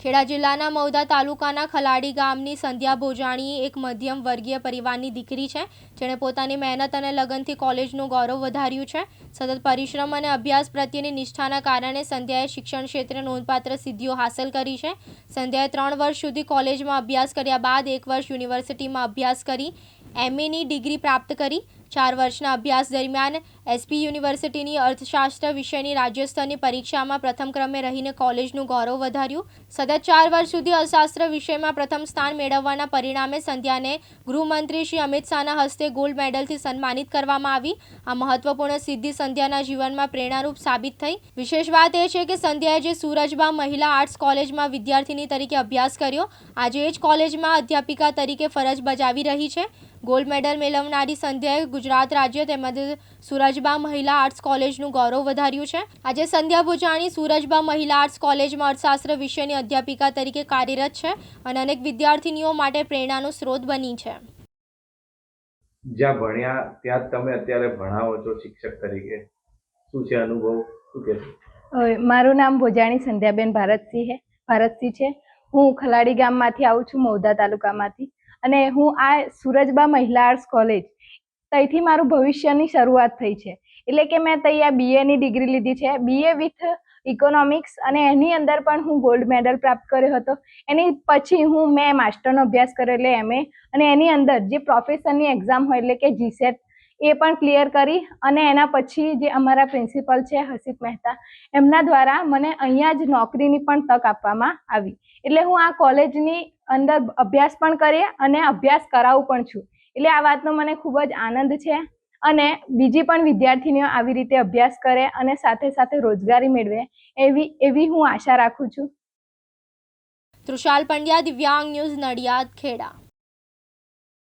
ખેડા જિલ્લાના મૌદા તાલુકાના ખલાડી ગામની સંધ્યા ભોજાણી એક મધ્યમ વર્ગીય પરિવારની દીકરી છે, જેણે પોતાની મહેનત અને લગનથી કોલેજનું ગૌરવ વધાર્યું છે. સતત પરિશ્રમ અને અભ્યાસ પ્રત્યેની નિષ્ઠાના કારણે સંધ્યાએ શિક્ષણ ક્ષેત્રે નોંધપાત્ર સિદ્ધિઓ હાંસલ કરી છે. સંધ્યાએ ત્રણ વર્ષ સુધી કોલેજમાં અભ્યાસ કર્યા બાદ એક વર્ષ યુનિવર્સિટીમાં અભ્યાસ કરી એમએની ડિગ્રી પ્રાપ્ત કરી. ચાર વર્ષના અભ્યાસ દરમિયાન એસપી યુનિવર્સિટીની અર્થશાસ્ત્ર વિષયની રાજ્ય સ્તરની પરીક્ષામાં પ્રથમ ક્રમે રહીને કોલેજનું ગૌરવ વધાર્યું. સતત ચાર વર્ષ સુધી અર્થશાસ્ત્ર વિષયમાં પ્રથમ સ્થાન મેળવવાના પરિણામે સંધ્યાને ગૃહમંત્રી શ્રી અમિત શાહના હસ્તે ગોલ્ડ મેડલથી સન્માનિત કરવામાં આવી. આ મહત્વપૂર્ણ સિદ્ધિ સંધ્યાના જીવનમાં પ્રેરણારૂપ સાબિત થઈ. વિશેષ વાત એ છે કે સંધ્યાએ જે સૂરજબા મહિલા આર્ટ્સ કોલેજમાં વિદ્યાર્થીની તરીકે અભ્યાસ કર્યો, આજે એ જ કોલેજમાં અધ્યાપિકા તરીકે ફરજ બજાવી રહી છે. ગોલ્ડ મેડલ મેળવનારી સંધ્યાએ ગુજરાત રાજ્ય તેમજ સુરજબા મહિલા આર્ટ્સ કોલેજનું ગૌરવ વધાર્યું છે. આજે સંધ્યા ભુજાણી સુરજબા મહિલા આર્ટ્સ કોલેજમાં અર્થશાસ્ત્ર વિષયની અધ્યાપિકા તરીકે કાર્યરત છે અને અનેક વિદ્યાર્થીનીઓ માટે પ્રેરણાનો સ્ત્રોત બની છે. જ્યાં ભણ્યા ત્યાં તમે અત્યારે ભણાવો છો શિક્ષક તરીકે. શું છે અનુભવ? શું કે મારું નામ ભોજાણી સંધ્યાબેન ભારતસિંહ ભારતસિંહ છે. હું ખલાડી ગામમાંથી આવું છું મૌદા તાલુકામાંથી. અને હું આ સુરજબા મહિલા આર્ટ્સ કોલેજ ત્યાંથી મારું ભવિષ્યની શરૂઆત થઈ છે. એટલે કે મેં તૈયાર બીએની ડિગ્રી લીધી છે. બીએ વિથ ઇકોનોમિક્સ અને એની અંદર પણ હું ગોલ્ડ મેડલ પ્રાપ્ત કર્યો હતો. એની પછી હું મેં માસ્ટરનો અભ્યાસ કર્યો એટલે એમએ અને એની અંદર જે પ્રોફેસરની એક્ઝામ હોય એટલે કે જીસેટ એ પણ ક્લિયર કરી અને એના પછી જે અમારા પ્રિન્સિપલ છે હસિત મહેતા, એમના દ્વારા મને અહીંયા જ નોકરીની પણ તક આપવામાં આવી. એટલે હું આ કોલેજની અંદર અભ્યાસ પણ કરી અને અભ્યાસ કરાવું પણ છું. એટલે આ વાતનો મને ખૂબ જ આનંદ છે. અને બીજી પણ વિદ્યાર્થીનીઓ આવી રીતે અભ્યાસ કરે અને સાથે સાથે રોજગારી મેળવે એવી એવી હું આશા રાખું છું. તૃષાલ પંડ્યા, દિવ્યાંગ ન્યૂઝ નડિયાદ, ખેડા.